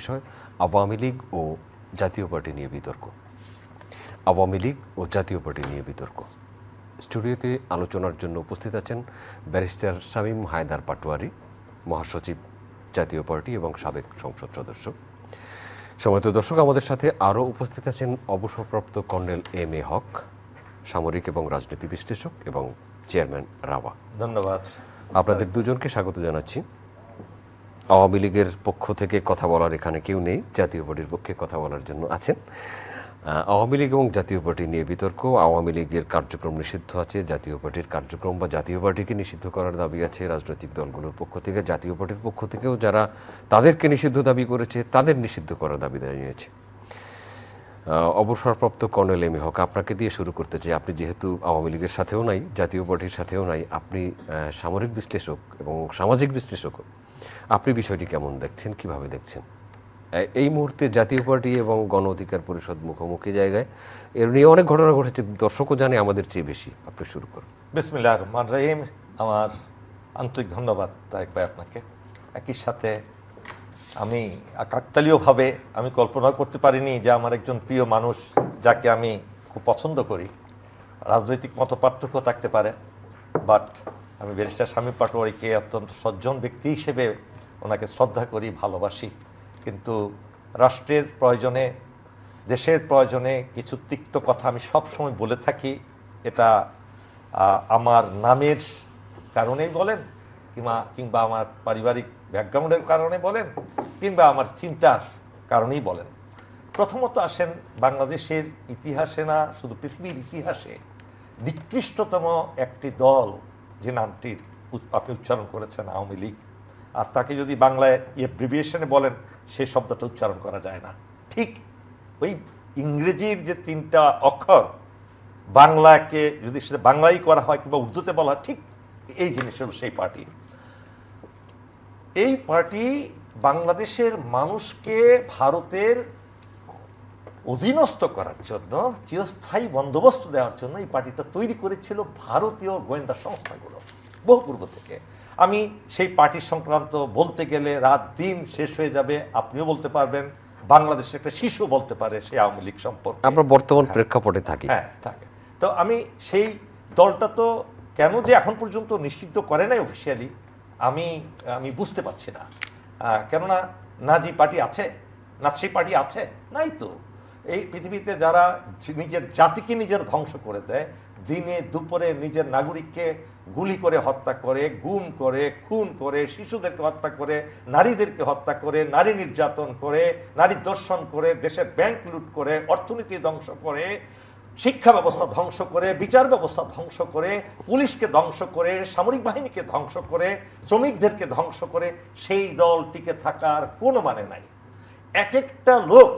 বিষয় আওয়ামী লীগ ও জাতীয় পার্টি নিয়ে বিতর্ক। আওয়ামী লীগ ও জাতীয় পার্টি নিয়ে বিতর্ক। স্টুডিওতে আলোচনার জন্য উপস্থিত আছেন ব্যারিস্টার শামীম হায়দার পাটোয়ারি মহাসচিব জাতীয় পার্টি এবং সাবেক সংসদ সদস্য। সময়ত দর্শক আমাদের সাথে আরও উপস্থিত আছেন অবসরপ্রাপ্ত কর্নেল এম এ হক সামরিক এবং রাজনীতি বিশ্লেষক এবং চেয়ারম্যান রাওয়া। ধন্যবাদ। আপনাদের দুজনকে স্বাগত জানাচ্ছি। আওয়ামী লীগের পক্ষ থেকে কথা বলার এখানে কেউ নেই, জাতীয় পার্টির পক্ষে কথা বলার জন্য আছেন। আওয়ামী লীগ এবং জাতীয় পার্টি নিয়ে বিতর্ক, আওয়ামী লীগের কার্যক্রম নিষিদ্ধ আছে, জাতীয় পার্টির কার্যক্রম বা জাতীয় পার্টিকে নিষিদ্ধ করার দাবি আছে, রাজনৈতিক দলগুলোর পক্ষ থেকে, জাতীয় পার্টির পক্ষ থেকেও যারা তাদেরকে নিষিদ্ধ দাবি করেছে, তাদের নিষিদ্ধ করার দাবি জানিয়েছে। অবসরপ্রাপ্ত কর্নেল এম হক, আপনাকে দিয়ে শুরু করতে চাই। আপনি যেহেতু আওয়ামী লীগের সাথেও নাই, জাতীয় পার্টির সাথেও নাই, আপনি সামরিক বিশ্লেষক এবং সামাজিক বিশ্লেষকও। আপনি বিষয়টি কেমন দেখছেন? কীভাবে দেখছেন? এই মুহূর্তে জাতীয় পার্টি এবং গণ অধিকার পরিষদ মুখোমুখি জায়গায়। এর নিয়ে অনেক ঘটনা ঘটেছে, দর্শকও জানে আমাদের চেয়ে বেশি। আপনি শুরু করুন। বিসমিল্লাহ রহমান রহিম। আমার আন্তরিক ধন্যবাদ তারেক ভাই আপনাকে। একই সাথে আমি কাকতালীয়ভাবে আমি কল্পনা করতে পারিনি যে আমার একজন প্রিয় মানুষ যাকে আমি খুব পছন্দ করি। রাজনৈতিক মত পার্থক্য থাকতে পারে বাট আমি ব্যারিস্টার স্বামী পাটোয়ারিকে অত্যন্ত সজ্জন ব্যক্তি হিসেবে ওনাকে শ্রদ্ধা করি, ভালোবাসি। কিন্তু রাষ্ট্রের প্রয়োজনে, দেশের প্রয়োজনে কিছু তিক্ত কথা আমি সব সময় বলে থাকি। এটা আমার নামের কারণেই বলেন কিংবা কিংবা আমার পারিবারিক ব্যাকগ্রাউন্ডের কারণে বলেন কিংবা আমার চিন্তার কারণেই বলেন। প্রথমত আসেন বাংলাদেশের ইতিহাসে না, শুধু পৃথিবীর ইতিহাসে নিকৃষ্টতম একটি দল যে নামটির আপনি উচ্চারণ করেছেন আওয়ামী লীগ, আর তাকে যদি বাংলায় এব্রিভিয়েশনে বলেন সেই শব্দটা উচ্চারণ করা যায় না। ঠিক ওই ইংরেজির যে তিনটা অক্ষর, বাংলাকে যদি সেটা বাংলাই করা হয় কিংবা উর্দুতে বলা ঠিক এই জিনিস হলো সেই পার্টি। এই পার্টি বাংলাদেশের মানুষকে ভারতের অধীনস্থ করার জন্য চিরস্থায়ী বন্দোবস্ত দেওয়ার জন্য এই পার্টিটা তৈরি করেছিল ভারতীয় গোয়েন্দা সংস্থাগুলো বহু পূর্ব থেকে। আমি সেই পার্টি সংক্রান্ত বলতে গেলে রাত দিন শেষ হয়ে যাবে আপনিও বলতে পারবেন বাংলাদেশের একটা শিশু বলতে পারে সেই আওয়ামী লীগ সম্পর্কে। আমরা বর্তমান প্রেক্ষাপটে থাকি। হ্যাঁ থাকে। তো আমি সেই দলটা তো কেন যে এখন পর্যন্ত নিশ্চিত করে নাই অফিসিয়ালি আমি আমি বুঝতে পারছি না। কেননা না নাজি পার্টি আছে না সেই পার্টি আছে নাই তো। এই পৃথিবীতে যারা নিজের জাতিকে নিজের ধ্বংস করে দেয়, দিনে দুপুরে নিজের নাগরিককে গুলি করে হত্যা করে, গুম করে, খুন করে, শিশুদেরকে হত্যা করে, নারীদেরকে হত্যা করে, নারী নির্যাতন করে, নারী দর্শন করে, দেশের ব্যাংক লুট করে, অর্থনীতি ধ্বংস করে, শিক্ষা ব্যবস্থা ধ্বংস করে, বিচার ব্যবস্থা ধ্বংস করে, পুলিশকে ধ্বংস করে, সামরিক বাহিনীকে ধ্বংস করে, শ্রমিকদেরকে ধ্বংস করে, সেই দল টিকে থাকার কোনো মানে নাই। এক একটা লোক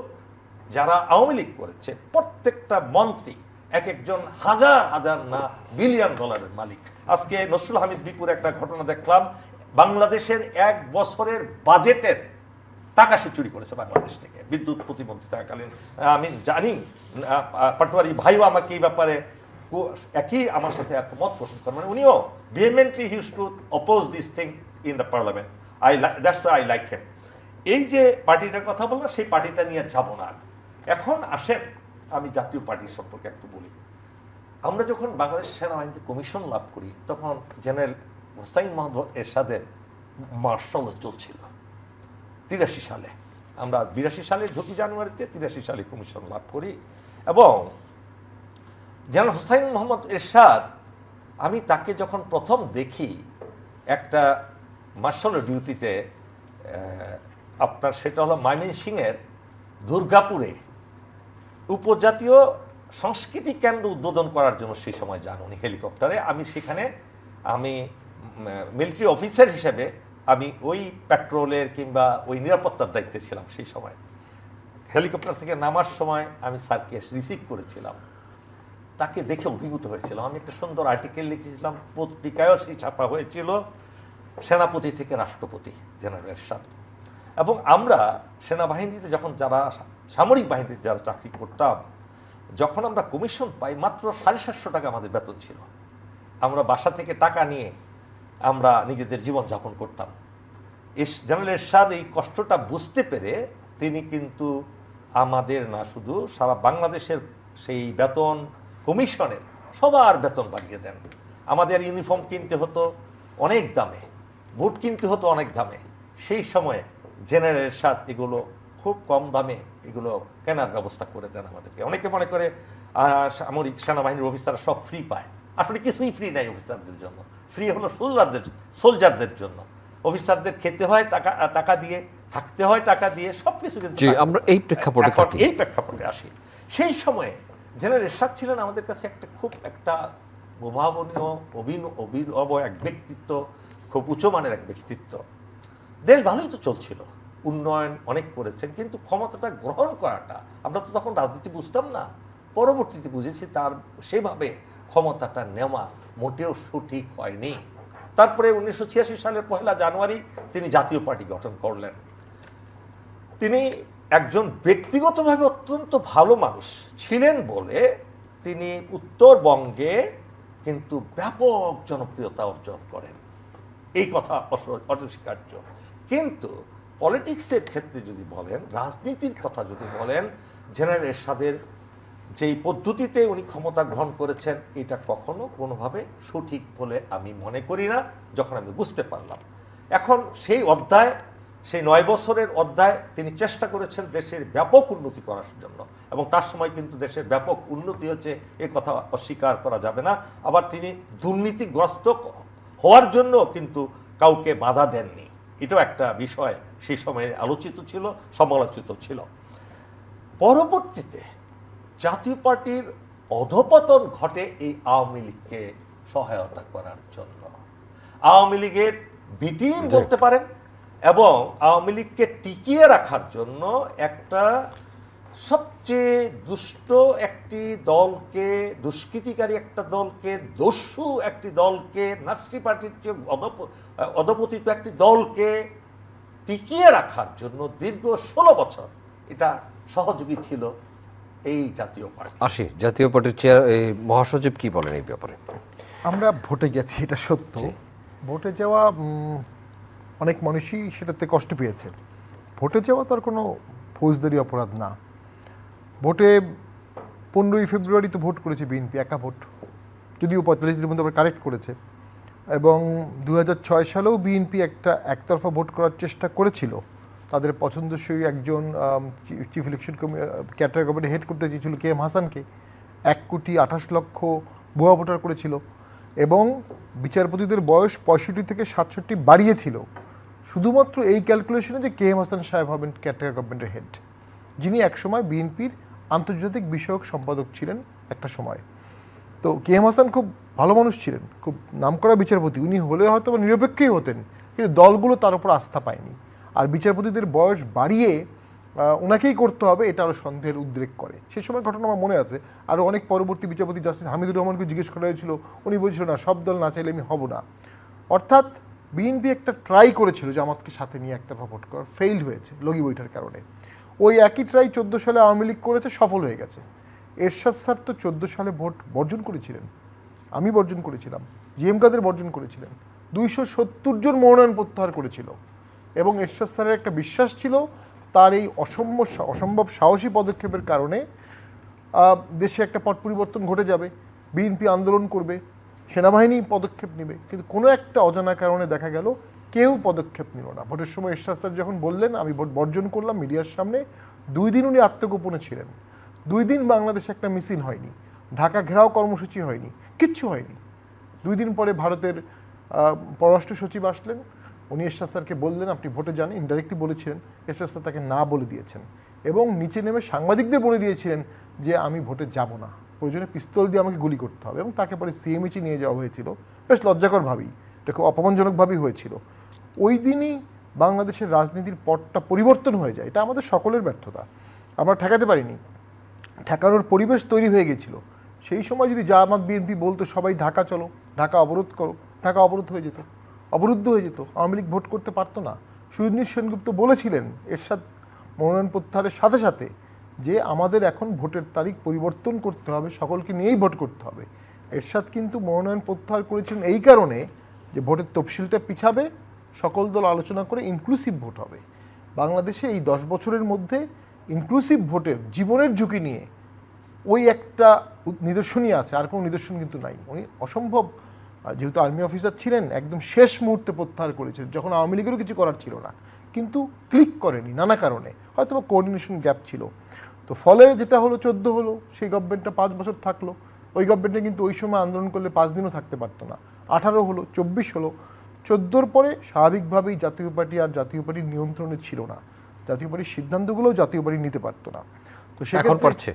যারা আওয়ামী লীগ করেছে, প্রত্যেকটা মন্ত্রী এক একজন হাজার হাজার না বিলিয়ন ডলারের মালিক। আজকে নসরুল হামিদ বিপুর একটা ঘটনা দেখলাম, বাংলাদেশের এক বছরের বাজেটের টাকা সে চুরি করেছে বাংলাদেশ থেকে। বিদ্যুৎ প্রতিমন্ত্রী থাকাকালীন। আমি জানি পাটোয়ারি ভাইও আমাকে এই ব্যাপারে একই আমার সাথে একমত পোষণ করেন। মানে উনিও vehemently used to oppose this thing in the parliament I that's I like him এই যে পার্টিটার কথা বললাম, সেই পার্টিটা নিয়ে যাব না আর। এখন আসেন, আমি জাতীয় পার্টির সম্পর্কে একটু বলি। আমরা যখন বাংলাদেশ সেনাবাহিনীতে কমিশন লাভ করি, তখন জেনারেল হোসাইন মোহাম্মদ এরশাদের মার্শালও চলছিল। তিরাশি সালে। আমরা বিরাশি সালে ঢুকি জানুয়ারিতে, তিরাশি সালে কমিশন লাভ করি এবং জেনারেল হোসাইন মোহাম্মদ এরশাদ, আমি তাকে যখন প্রথম দেখি একটা মার্শাল ডিউটিতে আপনার সেটা হলো ময়মনসিংহের দুর্গাপুরে উপজাতীয় সংস্কৃতি কেন্দ্র উদ্বোধন করার জন্য সেই সময় যান উনি হেলিকপ্টারে। আমি সেখানে, আমি মিলিটারি অফিসার হিসেবে আমি ওই পেট্রোলের কিংবা ওই নিরাপত্তার দায়িত্বে ছিলাম সেই সময়। হেলিকপ্টার থেকে নামার সময় আমি স্যারকে রিসিভ করেছিলাম। তাকে দেখে অভিভূত হয়েছিলাম। আমি একটা সুন্দর আর্টিকেল লিখেছিলাম, পত্রিকায়ও সেই ছাপা হয়েছিল, সেনাপতি থেকে রাষ্ট্রপতি, জেনারেল এরশাদ। এবং আমরা সেনাবাহিনীতে যখন যারা সামরিক বাহিনীতে যারা চাকরি করতাম, যখন আমরা কমিশন পাই, মাত্র সাড়ে সাতশো টাকা আমাদের বেতন ছিল। আমরা বাসা থেকে টাকা নিয়ে আমরা নিজেদের জীবন যাপন করতাম। এস জেনারেল এরশাদ এই কষ্টটা বুঝতে পেরে তিনি কিন্তু আমাদের না শুধু, সারা বাংলাদেশের সেই বেতন কমিশনের সবার বেতন বাড়িয়ে দেন। আমাদের ইউনিফর্ম কিনতে হতো অনেক দামে বুট কিনতে হতো অনেক দামে। সেই সময়ে জেনারেল শার্ট এগুলো খুব কম দামে এগুলো কেনার ব্যবস্থা করে দেন আমাদেরকে। অনেকে মনে করে সামরিক সেনাবাহিনীর অফিসাররা সব ফ্রি পায়। আসলে কিছুই ফ্রি নাই অফিসারদের জন্য। ফ্রি হলো সোলজারদের সোলজারদের জন্য। অফিসারদের খেতে হয় টাকা টাকা দিয়ে থাকতে হয় টাকা দিয়ে সব কিছু কিন্তু আমরা এই প্রেক্ষাপটে এই প্রেক্ষাপটে আসি। সেই সময়ে জেনারেল এরশাদ ছিলেন আমাদের কাছে একটা খুব একটা প্রভাবনীয় অভিন অভিনব এক ব্যক্তিত্ব খুব উচ্চমানের এক ব্যক্তিত্ব। দেশ ভালোই তো চলছিল। উন্নয়ন অনেক করেছেন, কিন্তু ক্ষমতাটা গ্রহণ করাটা আমরা তো তখন রাজনীতি বুঝতাম না। পরবর্তীতে বুঝেছি তার সেভাবে ক্ষমতাটা নেওয়া মোটেও সঠিক হয়নি। তারপরে উনিশশো সালের পহেলা জানুয়ারি তিনি জাতীয় পার্টি গঠন করলেন। তিনি একজন ব্যক্তিগতভাবে অত্যন্ত ভালো মানুষ ছিলেন বলে তিনি উত্তরবঙ্গে কিন্তু ব্যাপক জনপ্রিয়তা অর্জন করেন। এই কথা অস- অস্বীকার্য কিন্তু পলিটিক্সের ক্ষেত্রে যদি বলেন, রাজনীতির কথা যদি বলেন, জেনারেল এরশাদের যেই পদ্ধতিতে উনি ক্ষমতা গ্রহণ করেছেন, এটা কখনো কোনোভাবে সঠিক বলে আমি মনে করি না, যখন আমি বুঝতে পারলাম। এখন সেই অধ্যায়, সেই নয় বছরের অধ্যায় তিনি চেষ্টা করেছেন দেশের ব্যাপক উন্নতি করার জন্য। এবং তার সময় কিন্তু দেশের ব্যাপক উন্নতি হচ্ছে, এ কথা অস্বীকার করা যাবে না। আবার তিনি দুর্নীতিগ্রস্ত হওয়ার জন্য কিন্তু কাউকে বাধা দেননি। এটাও একটা বিষয় সেই সময়ে আলোচিত ছিল সমালোচিত ছিল। পরবর্তীতে জাতীয় পার্টির অধপতন ঘটে এই আওয়ামী লীগকে সহায়তা করার জন্য। আওয়ামী লীগের বিটিম বলতে পারেন এবং আওয়ামী লীগকে টিকিয়ে রাখার জন্য একটা সবচেয়ে দুষ্ট একটি দলকে দুষ্কৃতিকারী একটা দলকে দস্যু একটি দলকে নাসরি পার্টির চেয়ে অধপ- অধপতিত একটি দলকে টিকিয়ে রাখার জন্য দীর্ঘ ষোলো বছর এটা সহযোগী ছিল এই জাতীয় পার্টি। আসি জাতীয় পার্টির চেয়ার এই মহাসচিব কি বলেন এই ব্যাপারে? আমরা ভোটে গেছি এটা সত্য। ভোটে যাওয়া অনেক মানুষই সেটাতে কষ্ট পেয়েছে ভোটে যাওয়া তার কোনো ফৌজদারি অপরাধ না। ভোটে পনেরোই ফেব্রুয়ারি তো ভোট করেছে বিএনপি, একা ভোট। যদিও পঁয়তাল্লিশ দিনের মধ্যে আবার কারেক্ট করেছে। এবং দু ছয় সালেও বিএনপি একটা একতরফা ভোট করার চেষ্টা করেছিল। তাদের পছন্দসই একজন চিফ ইলেকশন ক্যাটার গভর্নমেন্ট হেড করতে চেয়েছিল কে এম হাসানকে। এক কোটি আঠাশ লক্ষ ভুয়া ভোটার করেছিল। এবং বিচারপতিদের বয়স পঁয়ষট্টি থেকে সাতষট্টি বাড়িয়েছিল। শুধুমাত্র এই ক্যালকুলেশনে যে কে এম হাসান সাহেব হবেন ক্যাটার গভর্নমেন্টের হেড যিনি একসময় বিএনপির আন্তর্জাতিক বিষয়ক সম্পাদক ছিলেন একটা সময়। তো কে এম হাসান খুব ভালো মানুষ ছিলেন, খুব নামকরা বিচারপতি। উনি হলে হয়তো নিরপেক্ষই হতেন, কিন্তু দলগুলো তার উপর আস্থা পায়নি। আর বিচারপতিদের বয়স বাড়িয়ে ওনাকেই করতে হবে, এটা আরও সন্দেহের উদ্রেক করে। সে সময় ঘটনা আমার মনে আছে। আর অনেক পরবর্তী বিচারপতি জাস্টিস হামিদুর রহমানকে জিজ্ঞেস করা হয়েছিল। উনি বলছিল, না, সব দল না চাইলে আমি হব না। অর্থাৎ বিএনপি একটা ট্রাই করেছিল যে জামাতকে সাথে নিয়ে একতরফা ভোট করার ফেইল হয়েছে লগি বইটার কারণে। ওই একই ট্রাই চোদ্দ সালে আওয়ামী লীগ করেছে, সফল হয়ে গেছে। এরশাদ স্যার তো চোদ্দ সালে ভোট বর্জন করেছিলেন। আমি বর্জন করেছিলাম। জিএম কাদের বর্জন করেছিলেন। দুইশো সত্তর জন মনোনয়ন প্রত্যাহার করেছিল। এবং এরশাদ স্যারের একটা বিশ্বাস ছিল, তার এই অসম্ভব অসম্ভব সাহসী পদক্ষেপের কারণে দেশে একটা পট পরিবর্তন ঘটে যাবে। বিএনপি আন্দোলন করবে, সেনাবাহিনী পদক্ষেপ নেবে। কিন্তু কোনো একটা অজানা কারণে দেখা গেল কেউ পদক্ষেপ নিল না। ভোটের সময় এরশাদ স্যার যখন বললেন, আমি ভোট বর্জন করলাম মিডিয়ার সামনে। দুই দিন উনি আত্মগোপনে ছিলেন। দুই দিন বাংলাদেশে একটা মিছিল হয়নি। ঢাকা ঘেরাও কর্মসূচি হয়নি। কিচ্ছু হয়নি। দুই দিন পরে ভারতের পররাষ্ট্র সচিব আসলেন। উনি এরশাদ স্যারকে বললেন, আপনি ভোটে যান। ইনডাইরেক্টলি বলেছিলেন এরশাদ স্যার তাকে না বলে দিয়েছেন। এবং নিচে নেমে সাংবাদিকদের বলে দিয়েছিলেন যে, আমি ভোটে যাব না। প্রয়োজনে পিস্তল দিয়ে আমাকে গুলি করতে হবে। এবং তাকে পরে সিএমএইচি নিয়ে যাওয়া হয়েছিল। বেশ লজ্জাকরভাবেই এটা খুব অপমানজনকভাবেই হয়েছিল। ওই দিনই বাংলাদেশের রাজনীতির পটটা পরিবর্তন হয়ে যায়। এটা আমাদের সকলের ব্যর্থতা। আমরা ঠেকাতে পারিনি। ঠেকানোর পরিবেশ তৈরি হয়ে গেছিল। সেই সময় যদি জামাত, বিএনপি বলতো, সবাই ঢাকা চলো, ঢাকা অবরোধ করো, ঢাকা অবরোধ হয়ে যেত, অবরুদ্ধ হয়ে যেত, আওয়ামী লীগ ভোট করতে পারতো না। সুরজিৎ সেনগুপ্ত বলেছিলেন এরশাদ মনোনয়ন প্রত্যাহারের সাথে সাথে যে আমাদের এখন ভোটের তারিখ পরিবর্তন করতে হবে, সকলকে নিয়েই ভোট করতে হবে। এরশাদ কিন্তু মনোনয়ন প্রত্যাহার করেছিলেন এই কারণে যে ভোটের তফসিলটা পিছাবে, সকল দল আলোচনা করে ইনক্লুসিভ ভোট হবে। বাংলাদেশে এই দশ বছরের মধ্যে ইনক্লুসিভ ভোটের জীবনের ঝুঁকি নিয়ে ওই একটা নিদর্শনই আছে, আর কোনো নিদর্শন কিন্তু নাই। উনি অসম্ভব যেহেতু আর্মি অফিসার ছিলেন, একদম শেষ মুহূর্তে প্রত্যাহার করেছেন যখন আওয়ামী লীগেরও কিছু করার ছিল না। কিন্তু ক্লিক করেনি নানা কারণে হয়তো কোঅর্ডিনেশন গ্যাপ ছিল। তো ফলে যেটা হলো, চোদ্দ হলো, সেই গভর্নমেন্টটা পাঁচ বছর থাকল। ওই গভর্নমেন্টে কিন্তু ওই সময় আন্দোলন করলে পাঁচ দিনও থাকতে পারতো না। আঠারো হলো চব্বিশ হলো চোদ্দোর পরে স্বাভাবিকভাবেই জাতীয় পার্টি আর জাতীয় পার্টির নিয়ন্ত্রণে ছিল না। জাতীয় পার্টির সিদ্ধান্তগুলোও জাতীয় পার্টি নিতে পারতো না। তো এখন পারছে?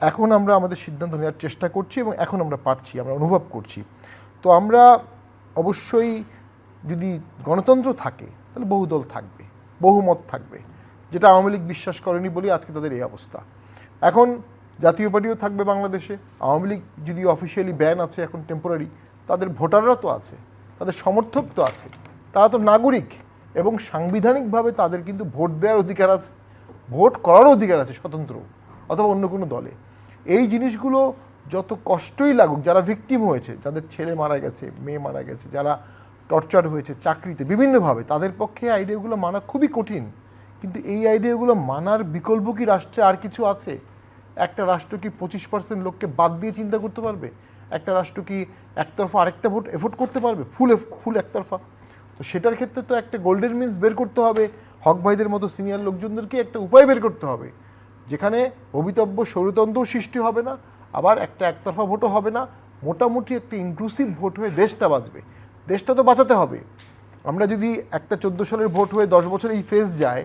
এখন আমরা আমাদের সিদ্ধান্ত নেওয়ার চেষ্টা করছি এবং এখন আমরা পারছি আমরা অনুভব করছি। তো আমরা অবশ্যই যদি গণতন্ত্র থাকে তাহলে বহু দল থাকবে বহুমত থাকবে। যেটা আওয়ামী লীগ বিশ্বাস করেনি বলেই আজকে তাদের এই অবস্থা। এখন জাতীয় পার্টিও থাকবে বাংলাদেশে। আওয়ামী লীগ যদি অফিসিয়ালি ব্যান আছে এখন টেম্পোরারি তাদের ভোটাররা তো আছে, তাদের সমর্থক তো আছে, তারা তো নাগরিক এবং সাংবিধানিকভাবে তাদের কিন্তু ভোট দেওয়ার অধিকার আছে, ভোট করারও অধিকার আছে স্বতন্ত্র, অথবা অন্য কোনো দলে। এই জিনিসগুলো যত কষ্টই লাগুক, যারা ভিকটিম হয়েছে, যাদের ছেলে মারা গেছে, মেয়ে মারা গেছে, যারা টর্চার হয়েছে, চাকরিতে বিভিন্নভাবে, তাদের পক্ষে আইডিয়াগুলো মানা খুবই কঠিন। কিন্তু এই আইডিয়াগুলো মানার বিকল্প কি রাষ্ট্রে আর কিছু আছে? একটা রাষ্ট্র কি পঁচিশ পার্সেন্ট লোককে বাদ দিয়ে চিন্তা করতে পারবে? একটা রাষ্ট্র কি একতরফা আরেকটা ভোট এফোর্ড করতে পারবে? ফুল ফুল একতরফা। তো সেটার ক্ষেত্রে তো একটা গোল্ডেন মিন্স বের করতে হবে। হক ভাইদের মতো সিনিয়র লোকজনদেরকে একটা উপায় বের করতে হবে। যেখানে ভবিতব্য স্বরতন্ত্রও সৃষ্টি হবে না, আবার একটা একতরফা ভোটও হবে না। মোটামুটি একটা ইনক্লুসিভ ভোট হয়ে দেশটা বাঁচবে। দেশটা তো বাঁচাতে হবে। আমরা যদি একটা চোদ্দ সালের ভোট হয়ে দশ বছর এই ফেজ যায়,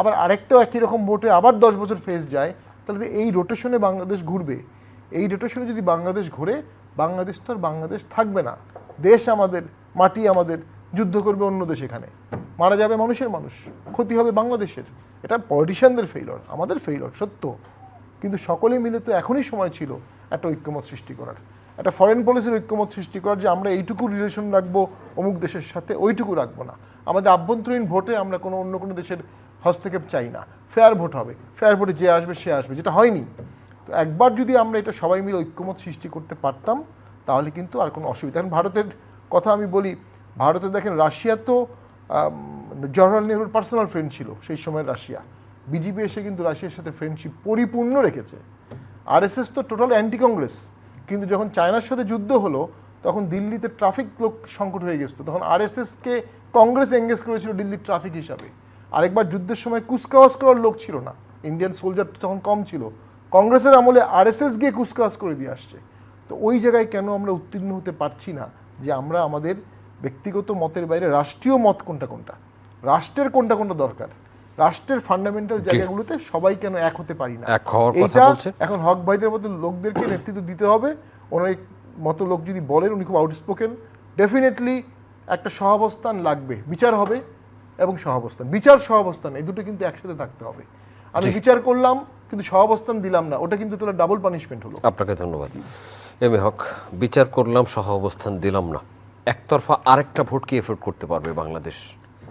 আবার আরেকটাও একই রকম ভোটে আবার দশ বছর ফেস যায় তাহলে এই রোটেশনে বাংলাদেশ ঘুরবে। এই রোটেশনে যদি বাংলাদেশ ঘুরে, বাংলাদেশ তো আর বাংলাদেশ থাকবে না। দেশ আমাদের, মাটি আমাদের, যুদ্ধ করবে অন্য দেশ এখানে। মারা যাবে মানুষের মানুষ, ক্ষতি হবে বাংলাদেশের। এটা পলিটিশিয়ানদের ফেইলর আমাদের ফেইলর সত্য। কিন্তু সকলে মিলে তো এখনই সময় ছিল একটা ঐক্যমত সৃষ্টি করার। একটা ফরেন পলিসির ঐক্যমত সৃষ্টি করার যে আমরা এইটুকু রিলেশন রাখব, অমুক দেশের সাথে ওইটুকু রাখব না। আমাদের আভ্যন্তরীণ ভোটে আমরা কোনো, অন্য কোনো দেশের হস্তক্ষেপ চাই না। ফেয়ার ভোট হবে। ফেয়ার ভোটে যে আসবে সে আসবে। যেটা হয়নি। তো একবার যদি আমরা এটা সবাই মিলে ঐক্যমত সৃষ্টি করতে পারতাম তাহলে কিন্তু আর কোনো অসুবিধা। এখন ভারতের কথা আমি বলি ভারতে দেখেন রাশিয়া তো আম, জওহরলাল নেহরুর পার্সোনাল ফ্রেন্ড ছিল সেই সময় রাশিয়া। বিজেপি এসে কিন্তু রাশিয়ার সাথে ফ্রেন্ডশিপ পরিপূর্ণ রেখেছে। আরএসএস তো টোটাল অ্যান্টি কংগ্রেস কিন্তু যখন চায়নার সাথে যুদ্ধ হলো তখন দিল্লিতে ট্রাফিক লোক সংকট হয়ে গেছিল। তখন আরএসএসকে কংগ্রেস এঙ্গেজ করেছিল দিল্লির ট্রাফিক হিসাবে। আরেকবার যুদ্ধের সময় কুচকাওয়াজ করার লোক ছিল না। ইন্ডিয়ান সোলজার তখন কম ছিল। কংগ্রেসের আমলে আরএসএস গিয়ে কুচকাওয়াজ করে দিয়ে আসছে। তো ওই জায়গায় কেন আমরা উত্তীর্ণ হতে পারছি না? যে আমরা আমাদের ব্যক্তিগত মতের বাইরে রাষ্ট্রীয় মত কোনটা কোনটা? রাষ্ট্রের কোনটা কোনটা দরকার? রাষ্ট্রের ফান্ডামেন্টাল জায়গাগুলোতে সবাই কেন এক হতে পারি না? বলছে। এখন হক ভাইদের মতো লোকদেরকে নেতৃত্ব দিতে হবে। ওনার মতো লোক যদি বলেন উনি খুব আউটস্পোকেন ডেফিনেটলি একটা সহাবস্থান লাগবে। বিচার হবে। এবং সহাবস্থান বিচার সহাবস্থান এই দুটো কিন্তু একসাথে থাকতে হবে। আমি বিচার করলাম কিন্তু সহাবস্থান দিলাম না ওটা কিন্তু তোলা ডাবল পানিশমেন্ট হলো। আপনাকে ধন্যবাদ। এম এ হক বিচার করলাম সহ অবস্থান দিলাম না। একতরফা আরেকটা ভোট কি এফোর্ড করতে পারবে বাংলাদেশ?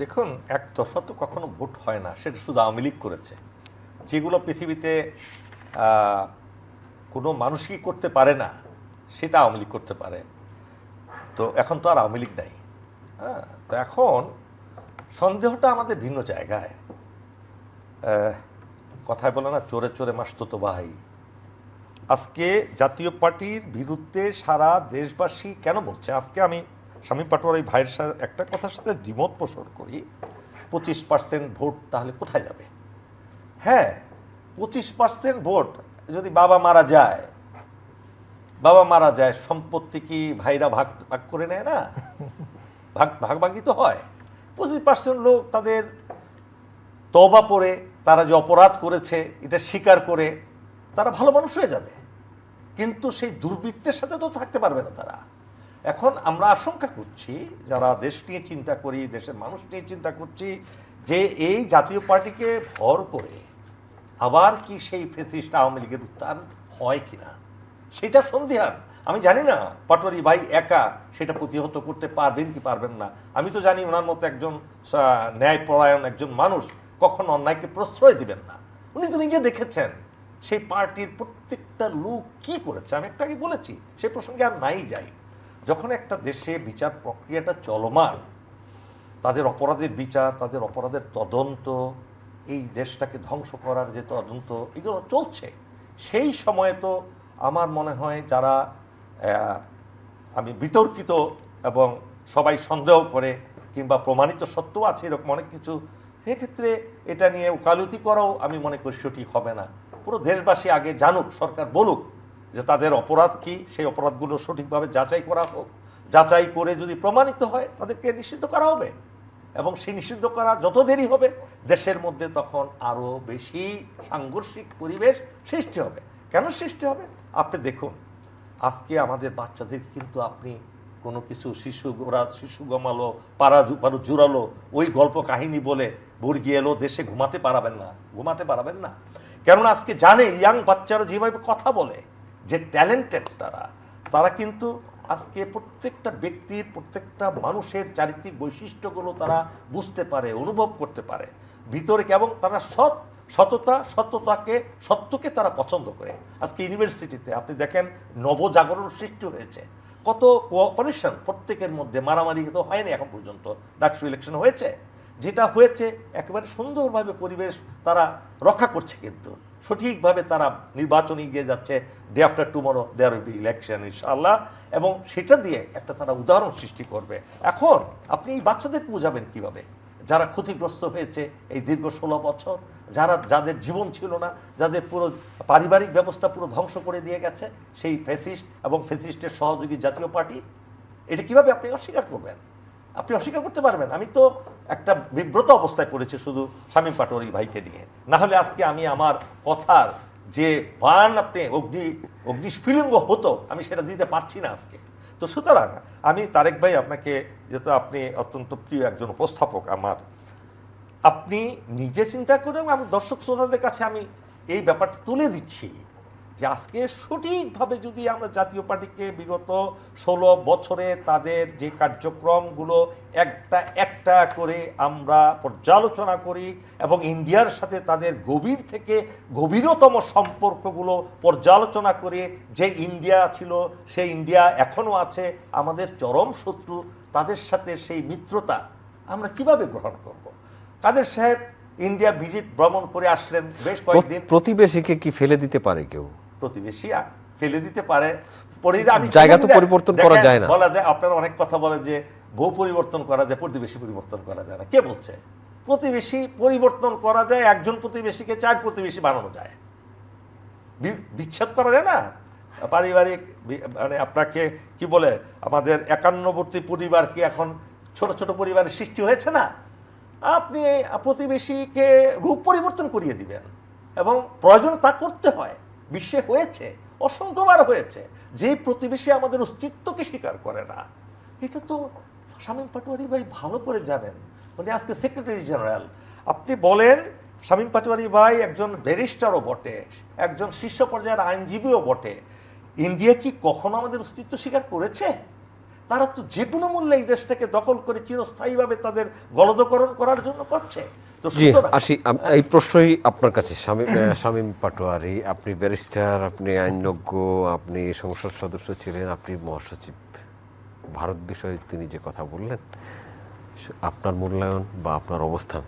দেখুন একতরফা তো কখনো ভোট হয় না সেটা শুধু আওয়ামী লীগ করেছে। যেগুলো পৃথিবীতে কোনো মানুষই করতে পারে না সেটা আওয়ামী লীগ করতে পারে। তো এখন তো আর আওয়ামী লীগ নাই। হ্যাঁ তো এখন সন্দেহটা আমাদের ভিন্ন জায়গায়। কথায় বলে না, চোরে চোরে মাসতো তো ভাই আজকে জাতীয় পার্টির বিরুদ্ধে সারা দেশবাসী কেন বলছে? আজকে আমি স্বামী পাটোয়ার এই ভাইয়ের সাথে একটা কথার সাথে দ্বিমত পোষণ করি। পঁচিশ পার্সেন্ট ভোট তাহলে কোথায় যাবে? হ্যাঁ পঁচিশ পার্সেন্ট ভোট যদি বাবা মারা যায়, বাবা মারা যায়, সম্পত্তি কি ভাইরা ভাগ ভাগ করে নেয় না? ভাগ ভাগভাগি তো হয়। পঁচিশ পার্সেন্ট লোক তাদের তবা পড়ে তারা যে অপরাধ করেছে, এটা স্বীকার করে, তারা ভালো মানুষ হয়ে যাবে। কিন্তু সেই দুর্বৃত্তের সাথে তো থাকতে পারবে না তারা। এখন আমরা আশঙ্কা করছি, যারা দেশ নিয়ে চিন্তা করি, দেশের মানুষ নিয়ে চিন্তা করছি, যে এই জাতীয় পার্টিকে ভর করে আবার কি সেই ফেসিস্ট আওয়ামী লীগের উত্থান হয় কিনা, সেটা সন্দেহান আমি জানি না, পাটোয়ারি ভাই একা সেটা প্রতিহত করতে পারবেন কি পারবেন না। আমি তো জানি ওনার মতো একজন ন্যায়পরায়ণ একজন মানুষ কখনো অন্যায়কে প্রশ্রয় দিবেন না। উনি তো নিজে দেখেছেন সেই পার্টির প্রত্যেকটা লোক কি করেছে। আমি একটা আগে বলেছি সেই প্রসঙ্গে আর নাই যাই। যখন একটা দেশে বিচার প্রক্রিয়াটা চলমান, তাদের অপরাধের বিচার, তাদের অপরাধের তদন্ত, এই দেশটাকে ধ্বংস করার যে তদন্ত, এগুলো চলছে। সেই সময়ে তো আমার মনে হয় যারা আমি বিতর্কিত এবং সবাই সন্দেহ করে কিংবা প্রমাণিত সত্য আছে, এরকম অনেক কিছু। সেক্ষেত্রে এটা নিয়ে ওকালতি করাও আমি মনে করি সঠিক হবে না। পুরো দেশবাসী আগে জানুক, সরকার বলুক যে তাদের অপরাধ কি, সেই অপরাধগুলো সঠিকভাবে যাচাই করা হোক। যাচাই করে যদি প্রমাণিত হয়, তাদেরকে নিষিদ্ধ করা হবে। এবং সেই নিষিদ্ধ করা যত দেরি হবে, দেশের মধ্যে তখন আরও বেশি সাংঘর্ষিক পরিবেশ সৃষ্টি হবে। কেন সৃষ্টি হবে? আপনি দেখুন। আজকে আমাদের বাচ্চাদের কিন্তু আপনি কোনো কিছু শিশু গোড়া, শিশু গমালো পাড়া পারু জুড়ালো, ওই গল্প কাহিনী বলে বর্গি এলো, দেশে ঘুমাতে পারাবেন না। ঘুমাতে পারাবেন না। কেননা আজকে জানে, ইয়াং বাচ্চারা যেভাবে কথা বলে, যে ট্যালেন্টেড তারা তারা কিন্তু আজকে প্রত্যেকটা ব্যক্তির, প্রত্যেকটা মানুষের চারিত্রিক বৈশিষ্ট্যগুলো তারা বুঝতে পারে, অনুভব করতে পারে। ভিতরে এবং তারা সৎ সততা, সত্যতাকে, সত্যকে তারা পছন্দ করে। আজকে ইউনিভার্সিটিতে আপনি দেখেন নবজাগরণ সৃষ্টি হয়েছে। কত কোঅপারেশন প্রত্যেকের মধ্যে মারামারি তো হয়নি এখন পর্যন্ত, ডাকসু ইলেকশন হয়েছে। যেটা হয়েছে, একেবারে সুন্দরভাবে পরিবেশ তারা রক্ষা করছে কিন্তু। সঠিকভাবে তারা নির্বাচনে গিয়ে যাচ্ছে day after tomorrow there be election ইনশাআল্লাহ। এবং সেটা দিয়ে একটা তারা উদাহরণ সৃষ্টি করবে। এখন আপনি এই বাচ্চাদের বোঝাবেন কীভাবে? যারা ক্ষতিগ্রস্ত হয়েছে এই দীর্ঘ ষোলো বছর, যারা, যাদের জীবন ছিল না, যাদের পুরো পারিবারিক ব্যবস্থা পুরো ধ্বংস করে দিয়ে গেছে, সেই ফেসিস্ট এবং ফেসিস্টের সহযোগী জাতীয় পার্টি, এটা কীভাবে আপনি অস্বীকার করবেন? আপনি অস্বীকার করতে পারবেন। আমি তো একটা বিব্রত অবস্থায় পড়েছি শুধু শামীম পাটোয়ারি ভাইকে নিয়ে। না হলে আজকে আমি আমার কথার যে বান আপনি অগ্নি, অগ্নিস্ফুলিঙ্গ হতো, আমি সেটা দিতে পারছি না আজকে। তো সুতরাং আমি তারেক ভাই আপনাকে, যেহেতু আপনি অত্যন্ত প্রিয় একজন উপস্থাপক আমার, আপনি নিজে চিন্তা করে আমি দর্শক শ্রোতাদের কাছে আমি এই ব্যাপারটা তুলে দিচ্ছি। যে আজকে সঠিকভাবে যদি আমরা জাতীয় পার্টিকে বিগত ষোলো বছরে তাদের যে কার্যক্রমগুলো একটা একটা করে আমরা পর্যালোচনা করি এবং ইন্ডিয়ার সাথে তাদের গভীর থেকে গভীরতম সম্পর্কগুলো পর্যালোচনা করে যে ইন্ডিয়া ছিল সেই ইন্ডিয়া এখনও আছে, আমাদের চরম শত্রু, তাদের সাথে সেই মিত্রতা আমরা কীভাবে গ্রহণ করব? কাদের সাহেব ইন্ডিয়া ভিজিট ভ্রমণ করে আসলেন বেশ কয়েকদিন? প্রতিবেশীকে কি ফেলে দিতে পারে কেউ? প্রতিবেশী ফেলে দিতে পারে। জায়গা তো পরিবর্তন করা যায় না। বলা যায় আপনারা অনেক কথা বলেন যে বউ পরিবর্তন করা যায় প্রতিবেশী পরিবর্তন করা যায় না। কে বলছে? প্রতিবেশী পরিবর্তন করা যায় একজন প্রতিবেশীকে চার প্রতিবেশী বানানো যায়। বিচ্ছেদ করা যায় না? পারিবারিক মানে আপনাকে কি বলে আমাদের একান্নবর্তী পরিবার কি এখন ছোট ছোট পরিবারের সৃষ্টি হয়েছে না? আপনি প্রতিবেশীকে রূপ পরিবর্তন করিয়ে দিবেন এবং প্রয়োজন তা করতে হয়। বিশ্বে হয়েছে, অসংখ্যবার হয়েছে। যে প্রতিবেশী আমাদের অস্তিত্বকে স্বীকার করে না, এটা তো শামীম পাটোয়ারি ভাই ভালো করে জানেন। মানে আজকে সেক্রেটারি জেনারেল আপনি বলেন, শামীম পাটোয়ারি ভাই একজন ব্যারিস্টারও বটে, একজন শীর্ষ পর্যায়ের আইনজীবীও বটে। ইন্ডিয়া কি কখনো আমাদের অস্তিত্ব স্বীকার করেছে? তারা তো যে কোনো মূল্যে এই দেশটাকে দখল করে চিরস্থায়ীভাবে তাদের গলদকরণ করার জন্য করছে। তো আসি এই প্রশ্নই আপনার কাছে। শামীম পাটোয়ারি আপনি ব্যারিস্টার আপনি আইনজ্ঞ আপনি সংসদ সদস্য ছিলেন আপনি মহাসচিব। ভারত বিষয়ে তিনি যে কথা বললেন আপনার মূল্যায়ন বা আপনার অবস্থান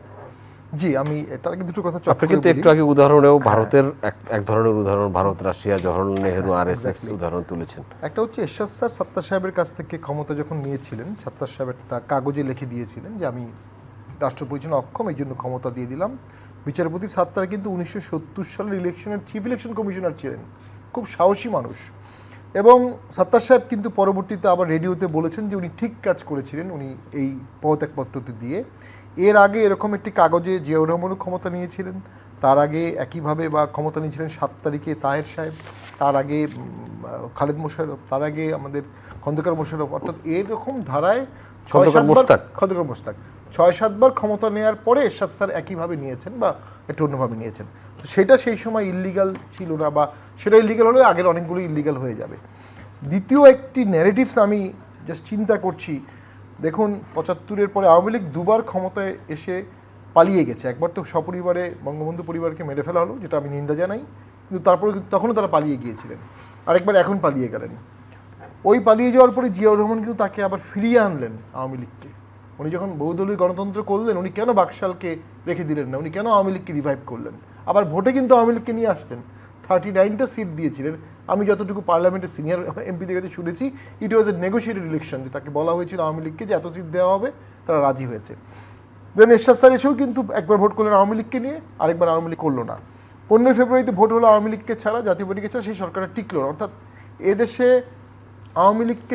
জি আমি তার আগে দুটো কথা আপনি কিন্তু একটু আগে উদাহরণেও ভারতের এক এক ধরনের উদাহরণ Bharat Russia Jawaharlal Nehru R S S উদাহরণ তুলেছেন। একটা হচ্ছে এরশাদ স্যার সাত্তার সাহেবের কাছ থেকে ক্ষমতা যখন নিয়েছিলেন সাত্তার সাহেব একটা কাগজে লিখে দিয়েছিলেন যে আমি রাষ্ট্র পরিচালনা অক্ষম এই জন্য ক্ষমতা দিয়ে দিলাম। বিচারপতি সাত্তার কিন্তু উনিশশো সত্তর সালের ইলেকশনের চিফ ইলেকশন কমিশনার ছিলেন। খুব সাহসী মানুষ। এবং সাত্তার সাহেব কিন্তু পরবর্তীতে আবার রেডিওতে বলেছেন যে উনি ঠিক কাজ করেছিলেন উনি এই পদত্যাগপত্রটি দিয়ে। এর আগে এরকম একটি কাগজে জিয়াউর রহমানও ক্ষমতা নিয়েছিলেন তার আগে একইভাবে বা ক্ষমতা নিয়েছিলেন সাত তারিখে তাহের সাহেব তার আগে খালেদ মোশাররফ তার আগে আমাদের খন্দকার মোশাররফ অর্থাৎ এরকম ধারায় ছয় সাতবার। খন্দকার মোশতাক। ছয় সাতবার ক্ষমতা নেওয়ার পরে এরশাদ স্যার একইভাবে নিয়েছেন বা একটু অন্যভাবে নিয়েছেন। তো সেটা সেই সময় ইল্লিগাল ছিল না বা সেটা ইল্লিগাল হলে আগের অনেকগুলো ইল্লিগাল হয়ে যাবে। দ্বিতীয় একটি ন্যারেটিভস আমি জাস্ট চিন্তা করছি দেখুন, পঁচাত্তরের পরে আওয়ামী লীগ দুবার ক্ষমতায় এসে পালিয়ে গেছে। একবার তো সপরিবারে বঙ্গবন্ধু পরিবারকে মেরে ফেলা হলো, যেটা আমি নিন্দা জানাই, কিন্তু তারপরে কিন্তু তখনও তারা পালিয়ে গিয়েছিলেন। আরেকবার এখন পালিয়ে গেলেন। ওই পালিয়ে যাওয়ার পরে জিয়াউর রহমান কিন্তু তাকে আবার ফিরিয়ে আনলেন আওয়ামী লীগকে। উনি যখন বহুদলীয় গণতন্ত্র করলেন, উনি কেন বাকশালকে রেখে দিলেন না? উনি কেন আওয়ামী লীগকে রিভাইভ করলেন? আবার ভোটে কিন্তু আওয়ামী লীগকে নিয়ে আসতেন। থার্টি নাইনটা সিট দিয়েছিলেন। আমি যতটুকু পার্লামেন্টের সিনিয়র এমপিদের কাছে শুনেছি ইট ওয়াজ এ নেগোসিয়েটেড ইলেকশন যে তাকে বলা হয়েছিল আওয়ামী লীগকে যে এত সিট দেওয়া হবে, তারা রাজি হয়েছে। দেন এরশাদ স্যার এসেও কিন্তু একবার ভোট করলেন আওয়ামী লীগকে নিয়ে, আরেকবার আওয়ামী লীগ করল না। পনেরোই ফেব্রুয়ারিতে ভোট হলো আওয়ামী লীগকে ছাড়া, জাতীয় পার্টিকে ছাড়া সেই সরকারটা টিকলো অর্থাৎ এদেশে আওয়ামী লীগকে